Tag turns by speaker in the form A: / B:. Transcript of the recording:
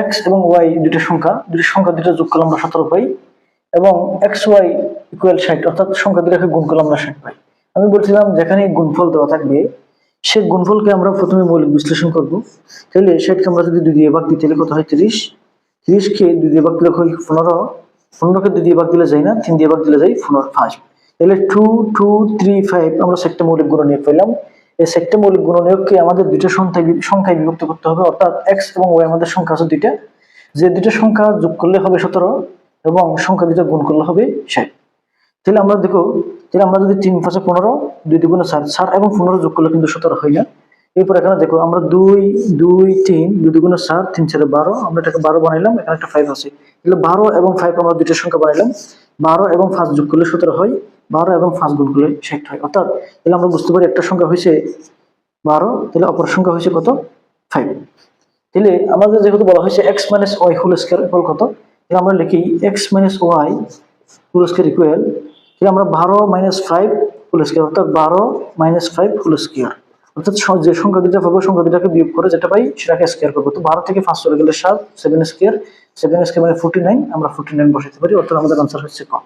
A: X এবং Y দুটো সংখ্যা দুটো সংখ্যা দুটো যোগ করলে আমরা সতেরো পাই এবং এক্স ওয়াই ইকুয়াল ষাট, অর্থাৎ সংখ্যা দুটাকে গুণ করলে আমরা ষাট পাই। আমি বলছিলাম যেখানে গুণফল দেওয়া থাকবে, সে গুণফলকে আমরা প্রথমে মৌলিক বিশ্লেষণ করব। তাহলে ষাটকে আমরা যদি দুই দিয়ে ভাগ দিই, তাহলে কত হয় তিরিশ? তিরিশকে দুই দিয়ে ভাগ দিলে হয় পনেরো। পনেরোকে দুই দিয়ে ভাগ দিলে যায় না, তিন দিয়ে ভাগ দিলে যায় পনেরো ফাইভ তাহলে টু টু থ্রি ফাইভ আমরা সেটটা মৌলিক গুণ নিয়ে পেলাম। এই সেটটা মৌলিক গুণনীয়ককে আমাদের দুইটা সংখ্যায় সংখ্যায় বিভক্ত করতে হবে, অর্থাৎ এক্স এবং ওয়াই আমাদের সংখ্যা আছে দুইটা। যে দুইটা সংখ্যা যোগ করলে হবে সতেরো এবং সংখ্যা দুইটা গুণ করলে হবে ষাট। তাহলে আমরা দেখো, তাহলে আমরা যদি তিন পাঁচে পনেরো, দুই দুগুণে চার চার এবং পনেরো যোগ করলে কিন্তু সতেরো হয় না। এরপর এখানে দেখো, আমরা দুই দুই, তিন, দুই দুগুণে চার, তিন চারে বারো, আমরা এটাকে বারো বানাইলাম, এখানে একটা ফাইভ আছে। তাহলে বারো এবং ফাইভ আমরা দুইটা সংখ্যা বানাইলাম। বারো এবং পাঁচ যোগ করলে সতেরো হয় বারো এবং পাঁচ গুণ করলে ষাট হয়। অর্থাৎ তাহলে আমরা বুঝতে পারি একটা সংখ্যা হয়েছে বারো, তাহলে অপর সংখ্যা হয়েছে কত? ফাইভ তাহলে আমাদের যেহেতু বলা হয়েছে X minus Y whole square কত? তাহলে আমরা লিখি X minus Y whole square equal তাহলে আমরা বারো মাইনাস ফাইভ হোল স্কোয়ার অর্থাৎ বারো মাইনাস ফাইভ হোল স্কোয়ার অর্থাৎ যে সংখ্যা দুটা পাবো সংখ্যা দুটাকে বিয়োগ করে যেটা পাই, সেটাকে স্কোয়ার করব। তো বারো থেকে পাঁচ চলে গেলে সাত সেভেন স্কোয়ার সেভেন স্কোয়ার মানে ফোর্টি নাইন আমরা ফোর্টি নাইন বসাতে পারি, অর্থাৎ আমাদের আনসার হচ্ছে কম